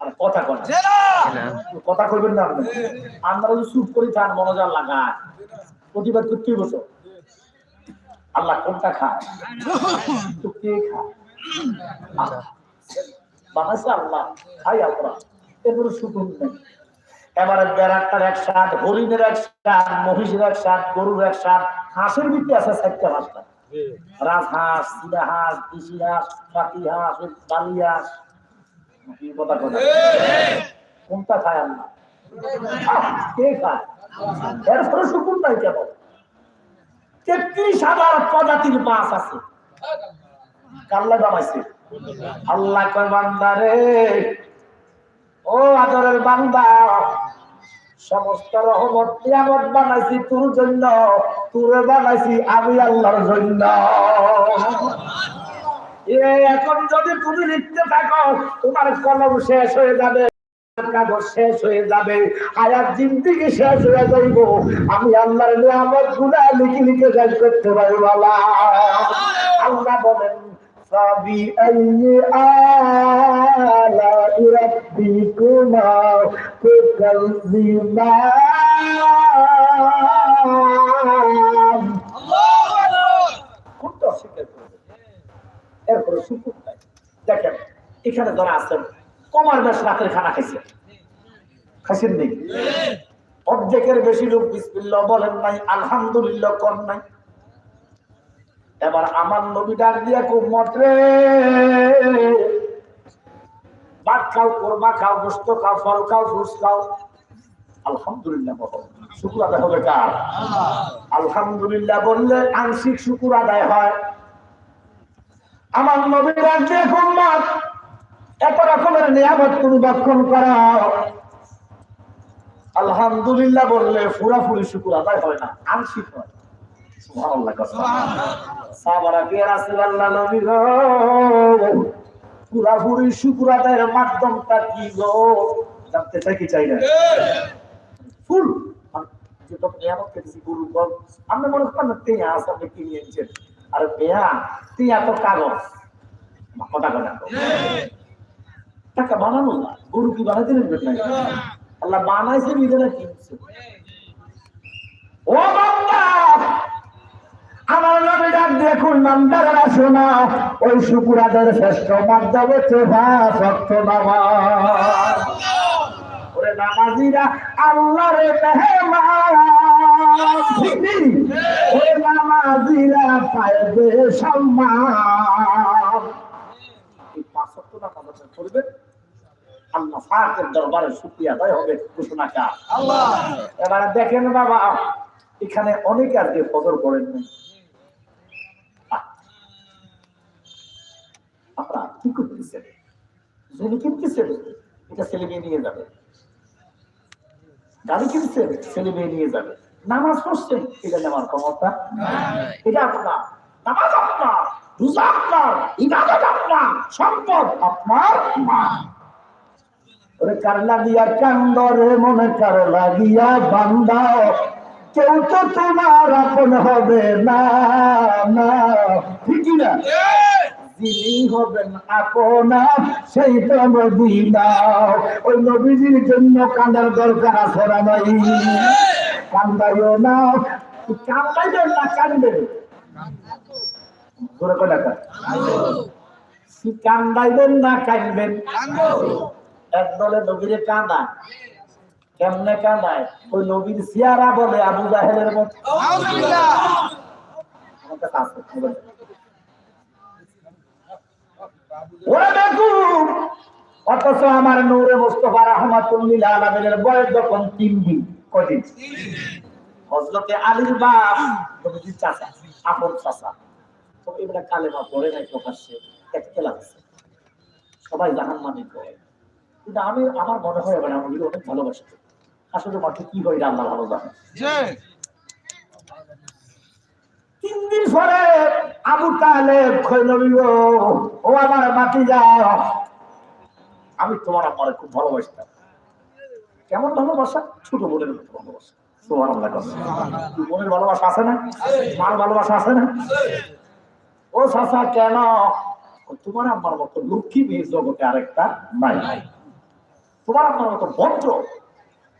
আর কথা কথা কইবেন না আপনি। আমরা যদি চুপ করি তার মনোযোগ লাগায় প্রতিবাদ করতেই বসো। আল্লাহ কোনটা খায়? তো কে খায়? আল্লাহ। বানাইছে আল্লাহ খাই আমরা এরপরে সুকুন নেই এবারে বেড়াটার এক সাত হরিণের এক সাত মহিষের এক সাত গরুর এক সাত হাঁসের ভিতরে আছে চারটা পাঁচটা রাজহাঁস চিড়া হাঁস দেশি হাঁস পাতি হাঁস বালি হাঁস কথা কোনটা খায় আল্লাহ? কে খায়? এরপরে শুকুন নাই তেত্রিশ হাজার প্রজাতির মাছ আছে। কাল্লা বানাইছে আল্লাহ কয় বান্দা রে। ও আদরের বান্দা। সমস্ত রহমত নিয়ামত বানাইছি তোর জন্য, তোরে বানাইছি আমি আল্লাহর জন্য এখন যদি তুমি লিখতে থাকো, তোমার কলম শেষ হয়ে যাবে, কাগজ শেষ হয়ে যাবে আয়ার জিন্দিগি শেষ হয়ে যাইব আমি আল্লাহর নিয়ামতগুলা লিখে লিখে শেষ করতে পারব না। আল্লাহ বলেন فبأي آلاء ربكما تكذبان কোনটা অস্বীকার করবে এরপরে সুকুর নাই দেখেন এখানে যারা আছেন কমার বেশ রাতের খানা খাইছে খাইছেন নেই অর্ধেকের বেশি লোক বিসমিল্লাহ বলেন নাই আলহামদুলিল্লাহ কর নাই এবার আমার নবী ডাক দিয়া খুব মটরে ভাত খাও, কোরমা খাও, গোস্ত খাও, ফল খাও ফ্রুটস খাও। আলহামদুলিল্লাহ বলো শুকুর আদায় হবে কার? আলহামদুলিল্লাহ বললে আংশিক শুকুর আদায় হয়। আমার নবী ডাক দিয়ে খুব মাত। এত রকমের নিয়ামত তুমি বক্ষণ করাও। আলহামদুলিল্লাহ বললে পুরাপুরি শুকুর আদায় হয় না, আংশিক হয়। পুরাপুরি শুকুর আদায়ের মাধ্যমটা কি গো? জানতে চাই কি চাই না? ফুল! যেটা নিয়ামত খেতেছি গরু গল। আপনি মনে করেন না তেয়া আছে আপনি কিনে এনেছেন? আর পেয়া তেয়া তো কাগজ। আমার কথা কথা টাকা বানানো না গরু কি বানাইতে নেবেন আল্লাহ বানাইছে নিজেরা কিনছে। ও বান্দা! আমার ডাক দেখুন নামদারা শোনা ওই শুকুরাদের শ্রেষ্ঠ মাধ্যম ওরে নামাজিরা ওরে নামাজিরা পাইবে সম্মান আল্লাহ পাকের দরবারে শুকরিয়া আদায় হবে ঘোষণা কার? আল্লাহ। এবারে দেখেন বাবা এখানে অনেকে আজকে ফজর করেন আহ, আপনারা কি করতেছেন জমি কিনতেছেন এটা ছেলে মেয়ে নিয়ে যাবে। গাড়ি কিনছেন ছেলে মেয়ে নিয়ে যাবে। নামাজ পড়ছেন এটা নেওয়ার ক্ষমতা এটা আপনার। নামাজ আপনার, রোজা আপনার, ইবাদত আপনার, সম্পদ আপনার মা ওরে কার লাগিয়া কান্দরে মনে কার লাগিয়া বান্দাও কেউ তো তোমার আপন হবে না না। ঠিকই না? যিনি হবেন আপনা সেই তো মদিনা ওই নবীজির জন্য কান্দার দরকার আছে না নাই? কান্দাইও না। কান্দাইবেন না কান্দবে ধরে কয় টাকা কান্দাইবেন না কান্দবেন একদলে নবীরে কাঁদা কেমনে কাঁদায়? ওই নবীর সিয়ারা বলে আবু জাহেলের মতো আমার কাছে আছে, মোবাইল। ওরে বেকুব! অথচ আমার নূরে মুস্তফা রহমাতুল্লিল বয়স যখন তিন দিন কদিন? হজরতে আলীর বাপ নবীজির চাচা আপন চাচা। তো এবারে কালেমা পড়ে নাই প্রকাশ্যে সবাই জাহান মানে করে কিন্তু আমি আমার মনে হয় এবার আমার অনেক ভালোবাসে। আসলে মাঠে কি হয় আল্লাহ ভালো জানে। তিন দিন পরে আবু কইল "ও, আমার মাটি যাও আমি তোমার আমার খুব ভালোবাসতাম। কেমন ভালোবাসা? ছোট বোনের মতো ভালোবাসা। কি বোনের ভালোবাসা আছে না? মার ভালোবাসা আছে না? ও চাচা কেন? তোমার আমার মতো লক্ষ্মী মেয়ে জগতে আরেকটা নাই। তোমার আমার মতো ভদ্র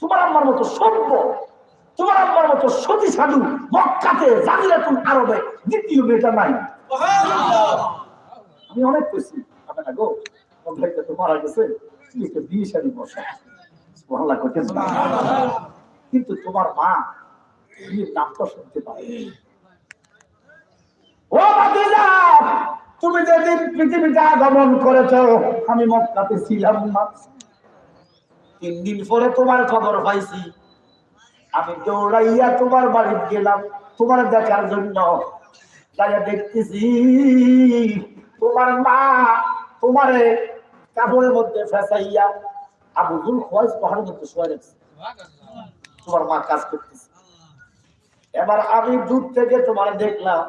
তোমার আমার মতো সভ্য তোমার আমার মতো সতী সাধু মক্কাতে জানিলাতুল আরবে দ্বিতীয় মেয়েটা নাই। আমি অনেক কইছি আমি গো ভাইটা তো মারা গেছে বিয়ে শাড়ি বসা। সুবহানাল্লাহ কিন্তু তোমার মা বিয়ের নামটা শুনতে পারে ও ভাতিজা তুমি যেদিন পৃথিবীতে আগমন করেছ আমি মক্কাতে ছিলাম না। তিন দিন পরে তোমার খবর পাইছি। আমি দৌড়াইয়া তোমার বাড়ি গেলাম, তোমার দেখার জন্য। যাইয়া দেখতেছি, তোমার মা তোমারে কাপড়ের মধ্যে ফেসাইয়া আবু জুল খোয়াইস পাহাড়ের মধ্যে শোয়া রাখছে তোমার মা কাজ করতেছে। এবার আমি দূর থেকে তোমার দেখলাম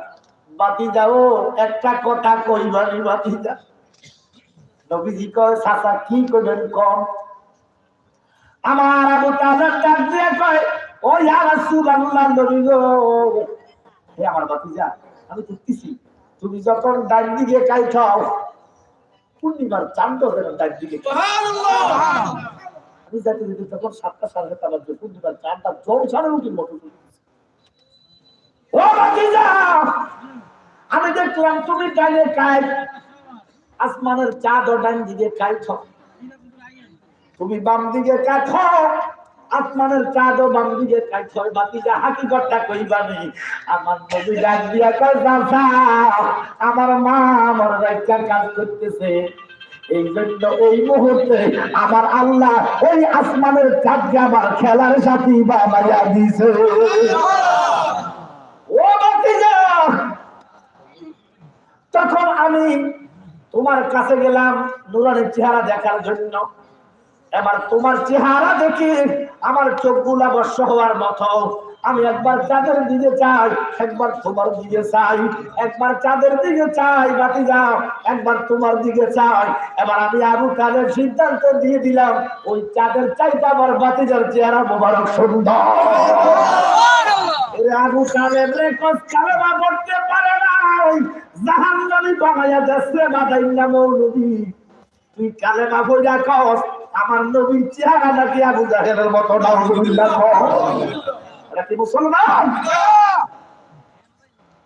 বাতি যাও একটা কথা কইবানি বাতি যা নবীজি কয়, চাচা, কি করবেন কম? আমার আবু তাজার ডাক দিয়ে কয় ও ইয়া রাসূলুল্লাহ নবী গো। হে আমার বাতিজা আমি দেখতেছি তুমি যখন ডান দিকে কাই খাও পূর্ণিমার চান্দ যেন ডান দিকে আমি যাতে যদি তখন সাতটা সাড়ে সাতটা বাজবে পূর্ণিমার চানটা জল ছাড়া উঠির মতো ও বাতিজা আমি দেখলাম তুমি ডাইনে খাই আসমানের চাঁদ ও ডান দিকে খাই খাও তুমি বাম দিকে কাঠ আসমানের চাঁদ ও দিকে কাঠ বাকি যা হাকিকতটা কইবানি আমার নবী ডাক কই চাচা, আমার মা আমার রাইকা কাজ করতেছে। এই জন্য এই মুহূর্তে আমার আল্লাহ ওই আসমানের চাঁদকে আমার খেলার সাথে সাথী বানাইয়া দিছে। ও বাতিজা তখন আমি তোমার কাছে গেলাম, নুরানের চেহারা দেখার জন্য। এবার তোমার চেহারা দেখে আমার চোখগুলা বর্ষ হওয়ার মতো। আমি একবার চাঁদের দিকে চাই একবার তোমার দিকে চাই একবার চাঁদের দিকে চাই বাতি যাও, একবার তোমার দিকে চাই এবার আমি আবু কাদের সিদ্ধান্ত দিয়ে দিলাম, ওই চাঁদের চাইতে আমার বাতিজার চেহারা মোবারক সুন্দর। পারে না তুই কালেমা পড়া কস আমার নবীর চেহারা নাকি আবু জাহেলের মতো নাউজুবিল্লাহ এটা কি মুসলমান?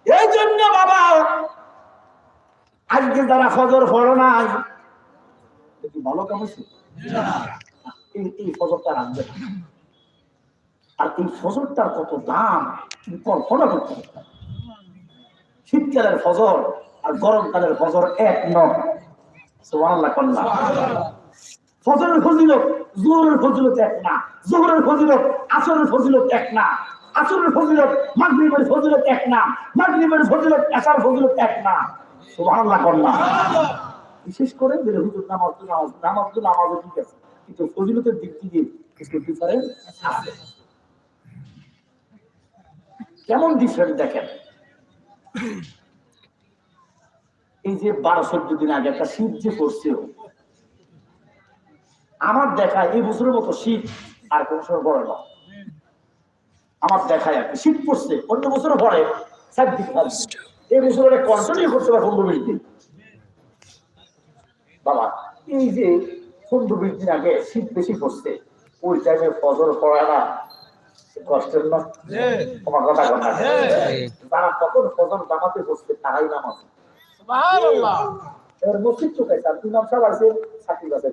এই জন্য বাবা, আজকে যারা ফজর পড়ো নাই ভালো কাম হয়েছে? এই ফজরটা রাখবে আর এই ফজরটার কত দাম? কল্পনা করতে শীতকালের ফজর আর গরমকালের ফজর এক নয়। সুবহানাল্লাহ কন্যা ফজরের ফজিলত জোহরের ফজিলত এক না, জোহরের ফজিলত আসরের ফজিলত এক না, আসরের ফজিলত মাগরিবের ফজিলত এক না, মাগরিবের ফজিলত এশার ফজিলত এক না। সুবহানাল্লাহ কন্যা বিশেষ করে বের হুজুর নামাজ নামাজ নামাজ তো নামাজও ঠিক আছে, কিন্তু ফজিলতের দিক থেকে একটু ডিফারেন্স আছে। কেমন ডিফারেন্ট দেখেন? এই যে বারো চোদ্দ দিন আগে একটা শীত যে পড়ছে আমার দেখা এই বছরের মতো শীত আর কোন সময় পড়ে না। আমার দেখায় আর শীত পড়ছে অন্য বছরে পড়ে সাত দিন পরে। এই বছরে কন্টিনিউ করতে পারে পনেরো বিশ দিন। বাবা এই যে পনেরো বিশ দিন আগে শীত বেশি পড়ছে ওই টাইমে ফজর পড়ে না কষ্টের না? তোমার কথা কথা তারা তখন ফজর জামাতে বসছে তারাই নামাজ। এবার মসজিদ চোখে তার ইমাম সাহেব আছে চাকরি বাসে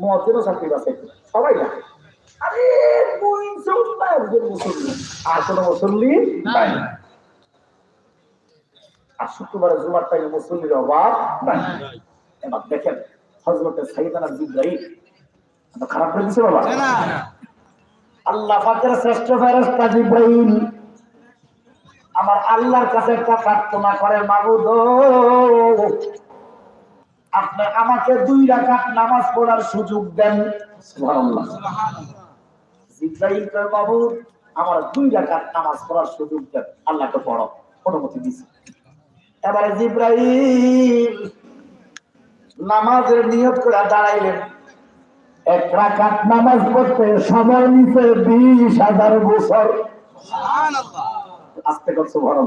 মহাজেরও চাকরি সবাই না আরে একজন মুসল্লি? আর কোনো মুসল্লি নাই। আর শুক্রবারে জুমার টাইমে মুসল্লির অভাব নাই। এবার দেখেন হজরতের সাইদানা জিব্রাহিম খারাপ করে দিছে বাবা। আল্লাহ পাকের শ্রেষ্ঠ ফেরেশতা জিব্রাইল। আমার আল্লাহর কাছে একটা প্রার্থনা করে মাবুদ আপনি আমাকে দুই রাকাত নামাজ পড়ার সুযোগ দেন। সুবহানাল্লাহ। জিব্রাইল কয় মাবুদ আমার দুই রাকাত নামাজ পড়ার সুযোগ দেন। আল্লাহকে পড়ো অনুমতি দিছে। এবারে জিব্রাইল নামাজের নিয়ত করে দাঁড়াইলেন। এক রাকাত নামাজ পড়তে সময় নিছে বিশ হাজার বছর। আস্তে করছ ভরণ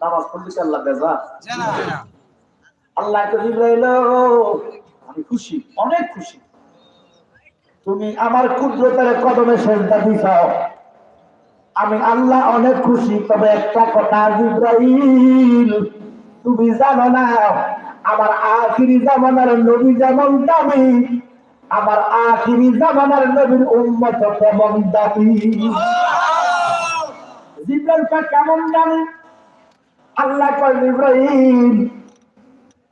নামাজ পড়লে কি আল্লাহ বেজা? আল্লাহ তো জিব্রাইল আমি খুশি অনেক খুশি। তুমি আমার কুদরতের কদমে সেজদা দিছাও। আমি আল্লাহ অনেক খুশি তবে একটা কথা জিব্রাইল তুমি জানো না আমার আখিরি জামানার নবী যেমন দামি আমার আখিরি জামানার নবীর উম্মত কেমন দামি। জিব্রাইলটা কেমন দামি আল্লাহ কয় জিব্রাইল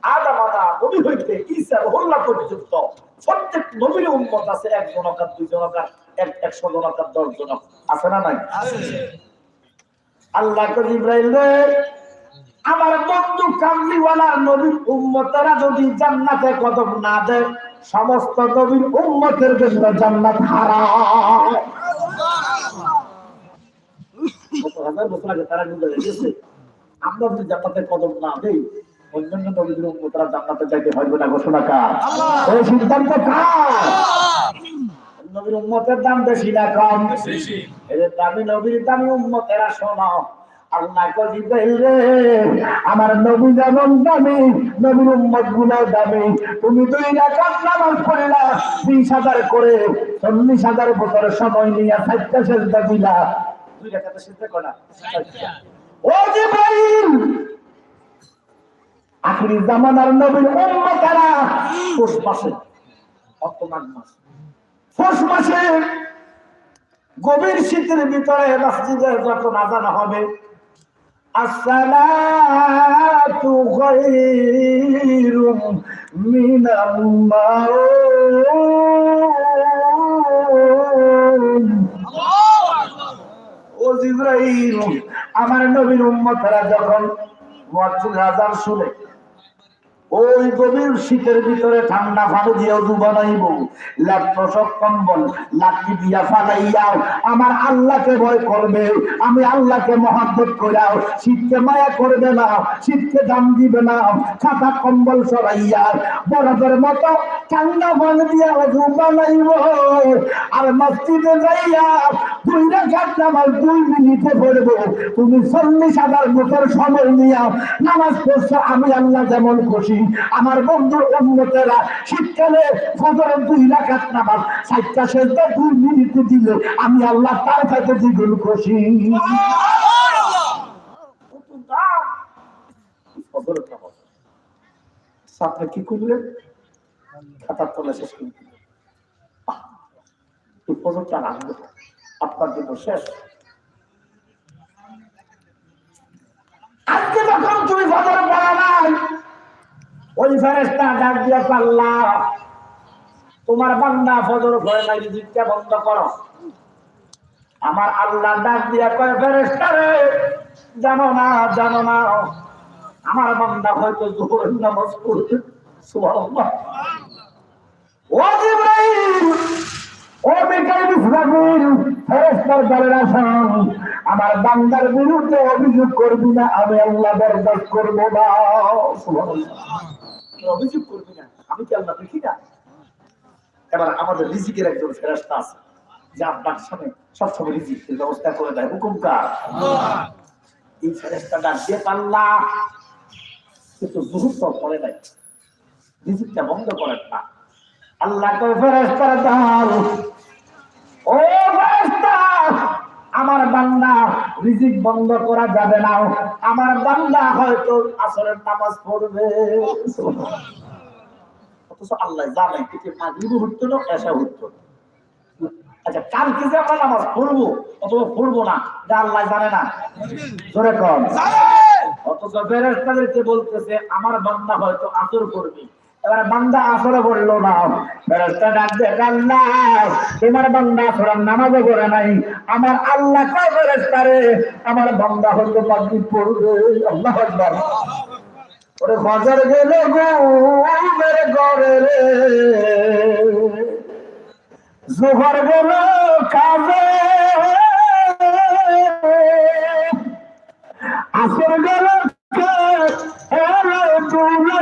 আদামানা নবী হইতে ঈসা রহুল্লাহ পর্যন্ত প্রত্যেক নবীর উম্মত আছে এক জনকার দুই জনকার এক একশো জনকার দশ জনক আছে না নাই? আল্লাহ কে জিব্রাইল রে আমার বন্ধু কামলিওয়ালার নবীর উম্মতেরা যদি জান্নাতে কদম না দেয় সমস্ত নবীর উম্মতের জন্য জান্নাত হারাম কত হাজার বছর আগে তারা বুঝে গেছে আমরা যদি জান্নাতে কদম না দেই অন্যান্য নবীদের উম্মতরা জান্নাতে যাইতে হইবে না ঘোষণা কার? সিদ্ধান্ত কার? নবীর উম্মতের দাম বেশি না কম। এদের দামি নবীর দামি উম্মতেরা শোনো। আল্লাহ রে আমার নবী যেমন দামি নবীর উম্মতগুলো দামি। তুমি দুই রাকাত নামাজ পড়িলা বিশ হাজার করে চল্লিশ হাজার বছর সময় নিয়ে সাতটা সেজদা দিলা। দুই রাকাতে সেজদা করা ও জিব্রাইল! আখিরি জামানার নবীর উম্মতেরা পৌষ মাসে মাস পৌষ মাসে গভীর শীতের ভিতরে মসজিদে যখন আজান হবে। আসসালাতু খায়রুম মিনাল জিব্রাইল আমার নবীর উম্মতরা যখন আজান শুনে ওই গভীর শীতের ভিতরে ঠান্ডা পানি দিয়ে উদু বানাইব। ল্যাপটপ কম্বল, লাঠি দিয়া ফালাইয়াও আমার আল্লাহকে ভয় করবে, আমি আল্লাহকে মহাব্বত করাও শীতকে মায়া করবে না, শীতকে দাম দিবে না। খাতা কম্বল সরাইয়া বরফের মতো ঠান্ডা পানি দিয়া উদু বানাইব। আর মসজিদে যাইয়া দুই রাখাত নামাজ দুই মিনিটে পড়ব। তুমি চল্লিশ হাজার বছর সময় নিয়া নামাজ পড়ছো, আমি আল্লাহ যেমন খুশি। আমার বন্ধুর উন্নতেরা শীতকালে ফজরের দুই রাখাত নামাজ সাতটা শেষটা দুই মিনিটে দিলে আমি আল্লাহ তার কাছে দ্বিগুণ খুশি। কি করলেন খাতার তলা শেষ করে আপনার জন্য শেষ। আজকে যখন তুমি ফজর পড়া নাই ওই ফেরেস্তা ডাক দিয়া পাল্লা, তোমার বান্দা ফজর পড়ে নাই রিজিকটা বন্ধ করো। আমার আল্লাহ ডাক দিয়া কয় ফেরেস্তা রে, জানো না জানো না, আমার বান্দা হয়তো জোহরের নামাজ পড়বে। সুবহানাল্লাহ। ও জিবরাইল, ও মিকাইল ইসরাফিল ফেরেশতার দলের আসাম আমার বান্দার বিরুদ্ধে অভিযোগ করবি না আমি আল্লাহ বরদাস্ত করব না। অভিযোগ করবি না আমি কি আল্লাহ দেখি না এবার আমাদের রিজিকের একজন ফেরেশতা আছে যে আপনার সামনে সবসময় রিজিকের ব্যবস্থা করে দেয়। হুকুম কার? এই ফেরেশতা ডাক দিয়ে পাল্লা। কিন্তু তো পড়ে নাই। রিজিকটা বন্ধ করেন না। আল্লাহ দাও ও ফেরেশতা! আমার বান্দা রিজিক বন্ধ করা যাবে না। আমার বান্দা হয়তো আসরের নামাজ পড়বে। অথচ আল্লাহ জানে হতো না এসা না। আচ্ছা কালকে যে আমরা নামাজ পড়ব, অথবা পড়ব না, এটা আল্লাহ জানে না। জোরে কম অথচ ফেরেশতাদেরকে বলতেছে, আমার বান্দা হয়তো আসর করবে এবার বান্দা আসরে বলল না। ফেরেশতা ডাক দিয়ে, আল্লাহ, তোমার বান্দা আসরের নামাজও করে নাই। আমার আল্লাহ কয় ফেরেশতা রে আমার বান্দা হয়তো মাগরিব পড়বে। আল্লাহু আকবার। ওরে ফজর গেল ঘুমের ঘরে রে। জোহর গেল কাজে। আসর গেল রে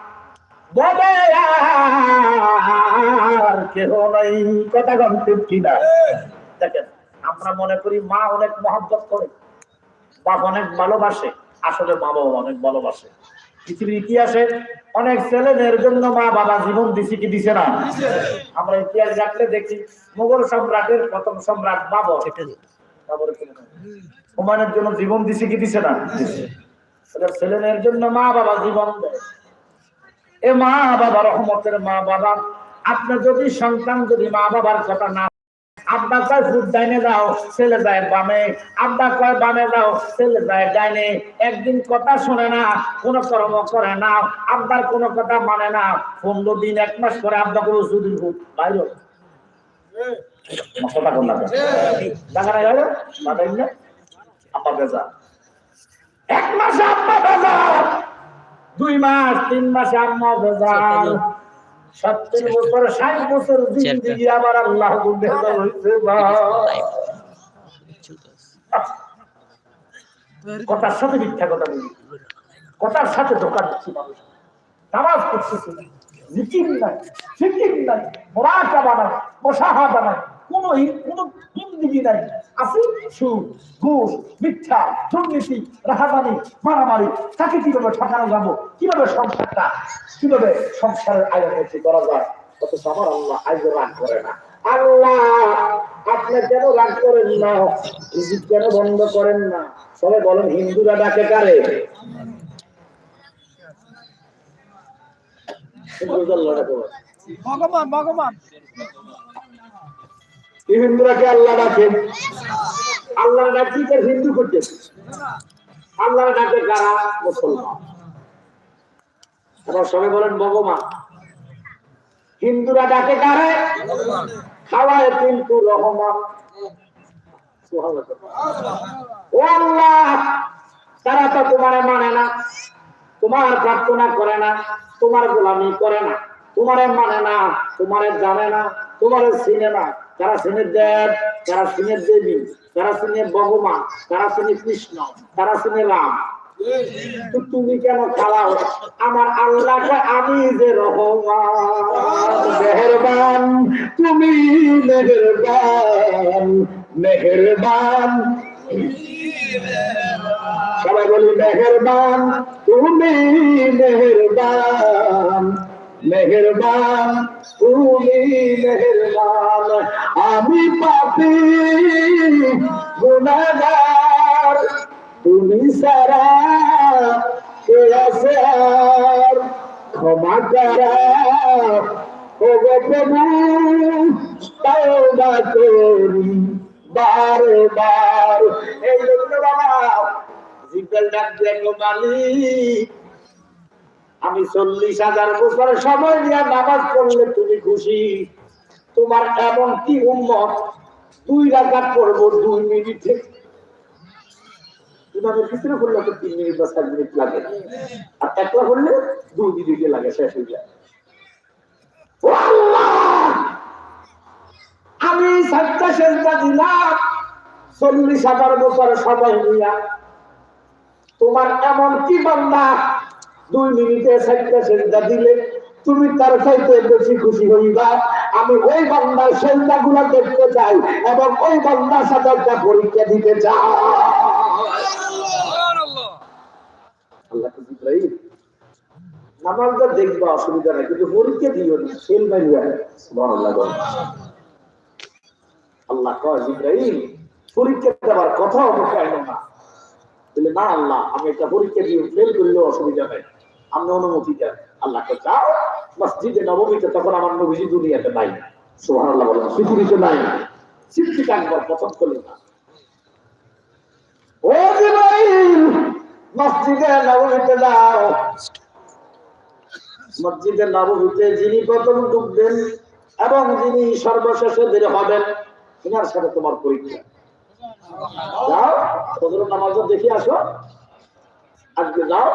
দয়ার কেহ নাই। কথা কম ঠিক কিনা দেখেন আমরা মনে করি মা অনেক মহব্বত করে বাপ অনেক ভালোবাসে আসলে মা বাবা অনেক ভালোবাসে। পৃথিবীর ইতিহাসে অনেক ছেলেদের জন্য মা বাবা জীবন দিছে কি দিছে না? আমরা ইতিহাস রাখলে দেখি মুঘল সম্রাটের প্রথম সম্রাট বাবর। বাবরের হুমায়ুনের জন্য জীবন দিছে কি দিছে না? দিছে। ওদের ছেলেমেয়ের জন্য মা বাবা জীবন দেয়। এ মা বাবা রহমতের মা বাবা, আপনার যদি সন্তান যদি মা বাবার কথা না আব্বা কয় ফুট ডাইনে যাও, ছেলে যায় বামে, আব্বা কয় বামে যাও, ছেলে যায় ডাইনে। একদিন কথা শুনে না, কোন কর্ম করে না, আব্বার কোনো কথা মানে না। পনেরো দিন, এক মাস করে আব্বা সুদিন ফুট বাইরে কথা বাইরে এক মাসে আব্বা দুই মাস তিন মাসে আম্মা বেজা সত্তর বছর ষাট বছর জিন্দিগি আবার আল্লাহ হয়েছে কথার সাথে মিথ্যা কথা বলি। কথার সাথে ধোকা দিচ্ছি মানুষ। নামাজ না জিকির নাই ফিকির নাই মোরাকাবা নাই কোন কোন জিন্দিগি নাই। আছে মিথ্যা, দুর্নীতি, রাহাজানি, মারামারি, তাকে কীভাবে কীভাবে সংসারটা, কীভাবে সংসারের করা যায়? অথচ আমার আল্লাহ রাগ করে না। আল্লাহ, আপনি কেন রাগ করেন না? কেন বন্ধ করেন না? সবাই বলেন, হিন্দুরা ডাকে কারে। ভগবান ভগবান। হিন্দুরাকে আল্লাহ ডাকে। আল্লাহ ডাকি তার হিন্দু করতে আল্লাহ ডাকে কারা মুসলমান। এবার সবাই বলেন, ভগবান। হিন্দুরা ডাকে কারে? খাওয়ায় কিন্তু রহমান। ও আল্লাহ, তারা তো তোমার মানে না। তোমার প্রার্থনা করে না, তোমার গোলামি করে না। তোমারে মানে না, তোমারে জানে না, তোমারে চিনে না। তারা শ্রেণির দেব তারা চিনে দেবী তারা চিনে ভগবান তারা চিনে কৃষ্ণ তারা চিনে রাম? তুমি কেন খাওয়াও আমার আল্লাহকে আমি যে রহমান তুমি মেহেরবান মেহেরবান। সবাই বলি, মেহেরবান, তুমি মেহেরবান। মেহেরবান, তুমি মেহেরবান, আমি পাপি গুনাহগার তুমি সারা কে আছে আর? ক্ষমা করা। ও গো প্রভু তাওবা করি বারবার। এই জন্য বাবা, জিব্রাইল ডাক মালিক আমি চল্লিশ হাজার বছর সময় নিয়ে নামাজ পড়লে তুমি খুশি। তোমার এমন কি উন্মত দুই রাকাত পড়ব, দুই মিনিটে। ইমামের ভিতরে করলে তো তিন মিনিট বা চার মিনিট লাগে। আর একলা করলে দুই মিনিটে লাগে, শেষ হয়ে যায়। আমি সাতটা সেজদা দিলাম, চল্লিশ হাজার বছর সময় নিয়া। তোমার এমন কি বান্দা? দুই মিনিটে সাতটা সেজদা দিলে তুমি তার চাইতে বেশি খুশি হইবা। আমি ওই বান্দার সেজদা গুলা দেখতে চাই এবং ওই বান্দার সাথে একটা পরীক্ষা দিতে চাই। অসুবিধা নাই, কিন্তু পরীক্ষা দিও পরীক্ষা না। না আল্লাহ, আমি একটা পরীক্ষা দিয়ে ফেল করলেও অসুবিধা নাই। আমি অনুমতি দেন। আল্লাহকে যাও মসজিদে নবমীতে, তখন আমার নবীজি দুনিয়াতে নাই। সুবহানাল্লাহ বলেন, পৃথিবীতে নাই প্রথম করলেন না। ও জিব্রাইল মসজিদে নবমীতে যাও। মসজিদে নবমীতে যিনি প্রথম ঢুকবেন এবং যিনি সর্বশেষে বের হবেন, তিনার সাথে তোমার পরীক্ষা। যাও ফজর নামাজ দেখে আসো। আজকে যাও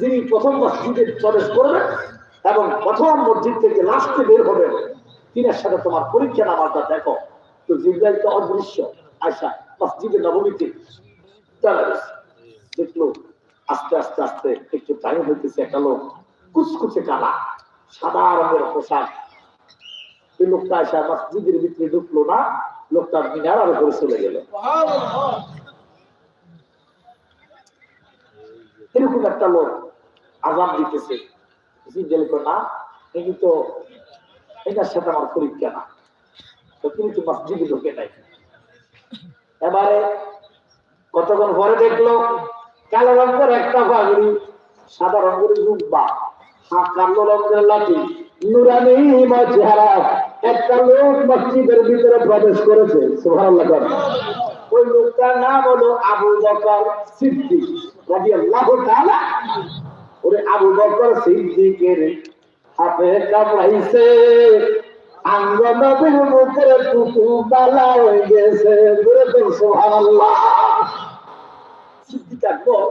যিনি প্রথম মসজিদে প্রবেশ করবেন এবং প্রথম মসজিদ থেকে লাস্টে বের হবেন, তিনার সাথে তোমার পরীক্ষা নামাজটা দেখো। তো জিব্রাইল তো অদৃশ্য। আয়সা, মসজিদে নবমীতে দেখল, আস্তে আস্তে আস্তে একটু টাইম হইতেছে একটা লোক, কুচকুচে কালা, সাদা রঙের পোশাক। এই লোকটা আসা মসজিদের ভিতরে ঢুকলো না লোকটা মিনার উপরে চলে গেল। এরকম একটা লোক আজান দিতেছে। জিজ্ঞেস করে না ইনি তো এটার সাথে আমার পরীক্ষা না। তো তিনি তো মসজিদে ঢুকে নাই। এবারে কতক্ষণ পরে দেখল, কালো রঙের একটা পাগড়ি, সাদা রঙের জুব্বা কালো রঙের লাঠি, নুরানি চেহারা, একটা লোক মসজিদের ভিতরে প্রবেশ করেছে। বলেন। ওই লোকটার নাম হলো আবু সিদ্দিক। রাদিয়াল্লাহু তাআলা ওরে আবু বকর সিদ্দিকের হাতে কামড়াইছে। আঙ্গ নবীর মুখের টুকু বালা হয়ে গেছে। বলে তো সুবহানাল্লাহ। সিদ্দিক আকবর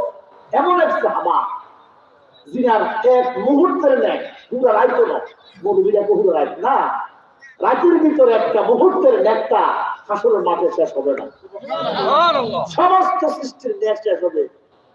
এমন এক সাহাবা যিনার এক মুহূর্তের নেয় পুরো রাইতো না মধুবিরা পুরো রাইত না রাতের ভিতরে একটা মুহূর্তের নেকটা হাসরের মাঠে শেষ হবে না। সমস্ত সৃষ্টির নেক শেষ হবে।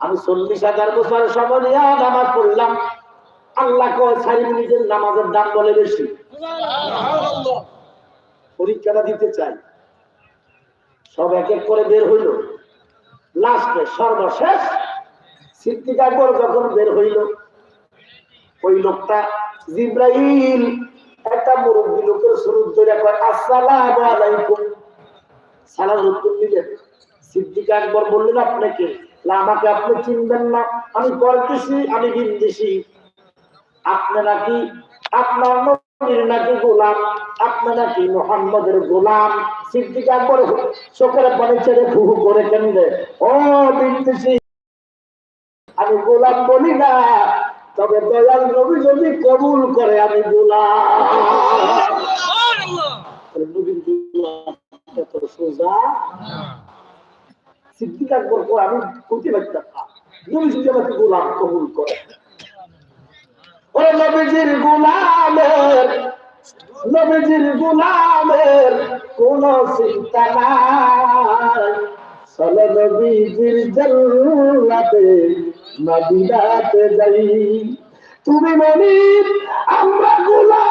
আমি চল্লিশ হাজার বছর সময় নামাজ পড়লাম। আল্লাহ কয় চারি মিনিটের নামাজের দাম বলে বেশি। পরীক্ষাটা দিতে চাই। সব এক এক করে বের হইল। লাস্টে সর্বশেষ সিদ্দিক আকবর যখন বের হইল ওই লোকটা জিব্রাইল একটা মুরব্বী লোকের শুরু ধরে কয় আসসালাম আলাইকুম। সালাম উত্তর দিলেন। সিদ্দিক আকবর বললেন আপনাকে "না, আমাকে আপনি চিনবেন না। আমি করতেছি আমি বিন্দেশি আপনি নাকি আপনার নবীর নাকি গোলাম আপনি নাকি মোহাম্মদের গোলাম। সিদ্দিক আকবর চোখের পানি ছেড়ে ফুহু করে কেন্দ্রে ও বিন্দেশি আমি গোলাম বলি না তবে দয়াল নবী যদি কবুল করে আমি গোলাম। নবীর গোলাম এত সোজা? সিদ্দিক আকবর কয়, আমি কইতে পারতাম না। নবী যদি আমাকে গোলাম কবুল করে। ও নবীজির গোলামের নবীজির গোলামের কোন চিন্তা নাই। চলো নবীজির জান্নাতে মদিনাতে যাই। তুমি মনির আমরা গোলাম।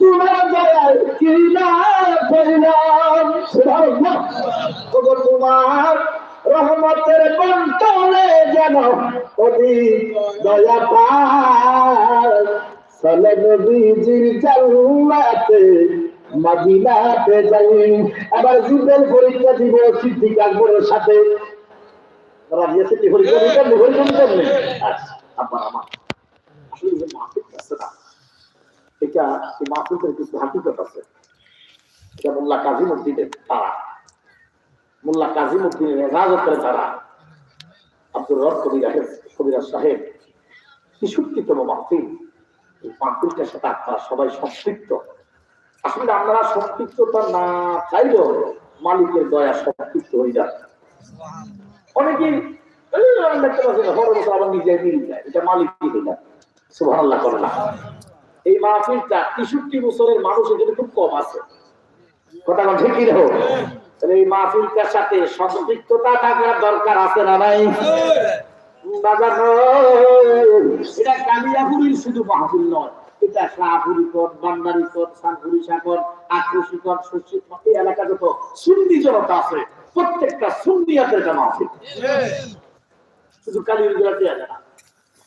তোমার দয়াল কি না ওগো তোমার রহমতের কন্টলে যেন অধিক দয়া পায়। চলে নবীজির জান্নাতে, মদিনাতে যাই। এবার জিব্রাইল পরীক্ষা দিব, সিদ্দিক সাথে। এটা কিছু হাকিকত আছে। এটা মোল্লা তারা। মোল্লা তারা। আব্দুর রব সাহেব। তেষট্টিতম মাহফিল। এই মাহফিলটার সাথে আপনারা সবাই সম্পৃক্ত। আসলে আপনারা সম্পৃক্ততা না চাইলেও মালিকের দয়া সম্পৃক্ত হয়ে যায় অনেকেই দেখতে পাচ্ছি না, পরের আবার নিজে নিয়ে যায়। এটা মালিক দিকে যায়। সুবহানাল্লাহ করে না। এই মাহফিলটা তেষট্টি বছরের মানুষ এখানে খুব কম আছে। কথা বল ঠিক হোক? তাহলে এই মাহফিলটার সাথে সম্পৃক্ততা থাকার দরকার আছে না নাই? এলাকা জনতা আছে, প্রত্যেকটা শুধু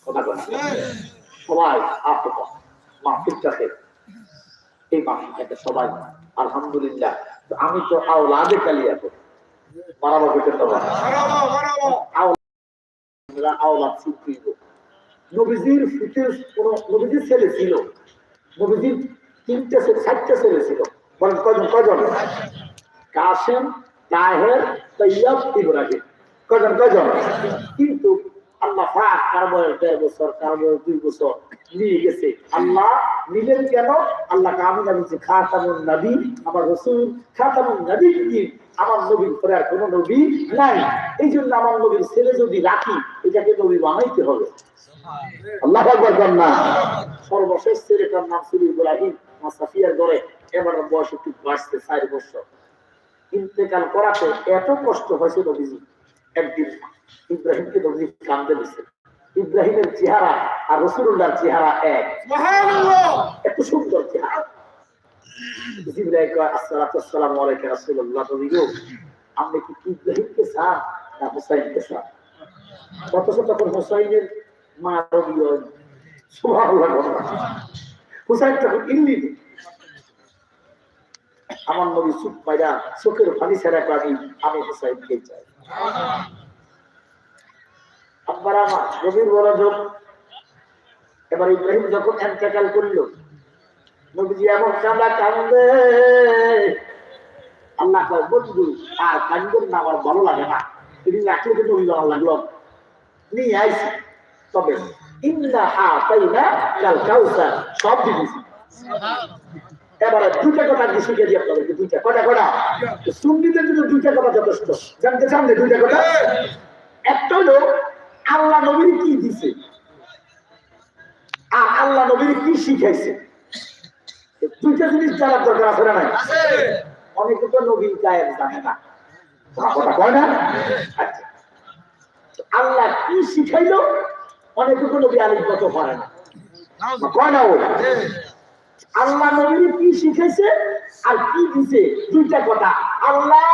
কথা কথা সবাই মাহফিলটাকে এই মাহফিলটাকে সবাই আলহামদুলিল্লাহ। আমি তো আওলাদে কালিয়া করি। পারব আওলাদ সুপ্রিয় নবীজির ফিতের কোন নবীজির ছেলে ছিল। নবীজির তিনটে ছেলে চারটে ছেলে ছিল। বলেন কজন কজন কাসেম তাহের তৈয়ব ইব্রাহিম। কজন কজন কিন্তু আল্লাহ কার বয়স দেড় বছর, কার বয়স দুই বছর নিয়ে গেছে। আল্লাহ নিলেন কেন? আমি খাতামুন আমার রসুল, খাতামুন আমার নবীর পরে আর কোনো নবী নাই এই জন্য আমার নবীর ছেলে যদি রাখি, এটাকে নবী বানাইতে হবে। আল্লাহ না। সর্বশেষ ছেলেটার নাম ছিল ইব্রাহিম সাফিয়ার ঘরে। এবার বয়স একটু বাঁচতে চার বছর। ইন্তেকাল করাতে এত কষ্ট হয়েছে নবীজি। একদিন ইব্রাহিমকে নবীজি কান্দে দিছে। ইব্রাহিমের চেহারা আর রসুল্লাহর চেহারা এক। এত সুন্দর চেহারা। জিবরাইল কয় আসসালাতু আসসালামু আলাইকা রাসূলুল্লাহ। নবী গো আপনি কি ইব্রাহিমকে চান না হুসাইনকে চান? অথচ তখন হুসাইনের মা রবি সুবহানাল্লাহ হুসাইন তখন ইল্লি। আমার নবী সুখ পাইরা চোখের পানি ছাড়া পানি আমি হুসাইনকে চাই। আব্বার আমার গভীর বড় এবার ইব্রাহিম যখন এন্তেকাল করল, নবীজি এমন কাঁদা কান্দে, আল্লাহ বন্ধু, আর কান্দন না, আমার ভালো লাগে না। এদিন রাখলে কিন্তু ভালো লাগল নিয়ে আইছি তবে ইন্না হা তাই না কাল কাউসার, সব দিয়েছি এবারে দুইটা কথা শিখে আপনাদেরকে দুইটা। কটা কটা? সুন্নিদের জন্য দুইটা কথা যথেষ্ট। জানতে চান যে দুইটা কথা? একটা হলো আল্লাহ নবীর কি দিছে? আর আল্লাহ নবীর কি শিখাইছে? দুইটা জিনিস জানার দরকার আছে না অনেকে তো নবীর গায়েব জানে না। কথা কয় না? আচ্ছা। আল্লাহ কি শিখাইলো? অনেকে তো নবী আলিগত পারে না। কয় না ও আল্লাহ নবীর কি শিখেছে আর কি দিছে? দুইটা কথা। আল্লাহ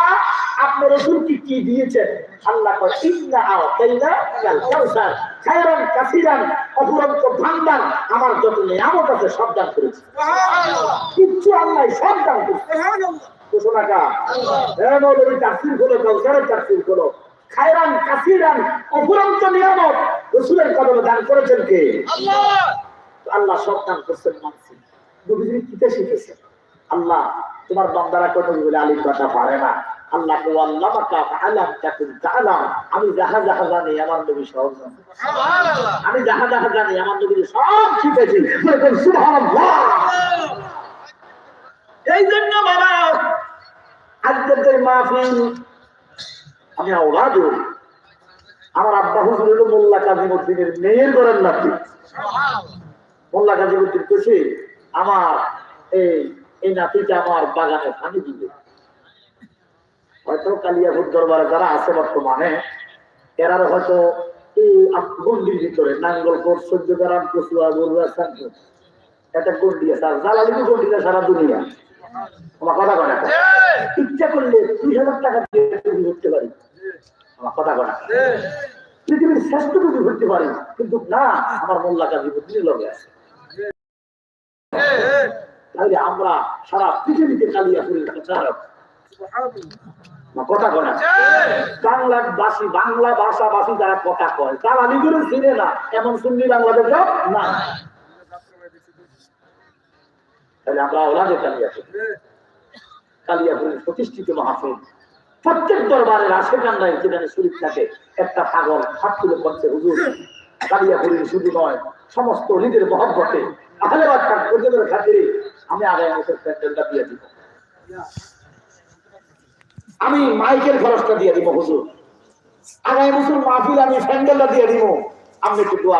আপনার রসুলকে কি দিয়েছেন? আল্লাহ কয় ইন্না আতাইনা কাল কাউসার। খায়রান কাসিরান অপুরন্ত ভান্ডার আমার যত নিয়ামত আছে সব দান করেছে। কিচ্ছু আল্লাহ সব দান করেছে। ঘোষণা কা হ্যাঁ তাফসীর হলো কাউসারের তাফসীর হলো খায়রান কাসিরান অপুরন্ত নিয়ামত। রসুলের কদমে দান করেছেন কে? আল্লাহ। সব দান করছেন মানছি নবীজি কিতে শিখেছে? আল্লাহ তোমার বান্দারা বলে আলিম কথা পারে না। আল্লাহ কো আল্লাহ মাকা আলাম তাকুন আমি জানি আমার নবী সব জানে। আমি জানি আমার নবী সব শিখেছি। সুবহানাল্লাহ! এই জন্য বাবা আজকের মাহফিল আমি আওলাদ আমার আব্বা হুজুর হলো মোল্লা কাজীমুদ্দিনের মেয়ের ঘরের নাতি। মোল্লা কাজীমুদ্দিন কেছে আমার এই নাতিটা আমার বাগানে পানি দিবে। হয়তো কালিয়াপুর দরবারে যারা আছে বর্তমানে এরা হয়তো এই গন্ডির ভিতরে, নাঙ্গলকোট সহ্য গ্রাম কচুয়া, বড়ুয়া শান্ত একটা গন্ডি আছে। আর জ্বালালি গন্ডিটা সারা দুনিয়া। আমার কথা না ইচ্ছা করলে দুই হাজার টাকা দিয়ে তুমি করতে পারি। আমার কথা না পৃথিবীর শ্রেষ্ঠ তুমি ঘুরতে পারি, কিন্তু না, আমার মোল্লা কাজী বুদ্ধির লগে আছে। তাহলে আমরা সারা পৃথিবীতে কথা কয় না। বাংলা ভাষা যারা কথা কয়, তারা চিনে না, এমন বাংলাদেশ না তাহলে আমরা কালিয়াপুরের প্রতিষ্ঠিত মাহফিল প্রত্যেক দরবারের আশেখান্দায় যেখানে শরীর থাকে, একটা পাগল হাত তুলে করছে হুজুর কালিয়াপুরের শুধু নয়, সমস্ত হৃদের মহব্বতে আহলেবাদ খান পর্যন্ত খাতিরে আমি আগামী বছর প্যান্ডেলটা দিয়ে দিব। আমি মাইকের খরচটা দিয়ে দিব, হুজুর। আগামী বছর মাহফিল আমি ফ্যান্ডেলটা দিয়ে দিব। আমি একটু দোয়া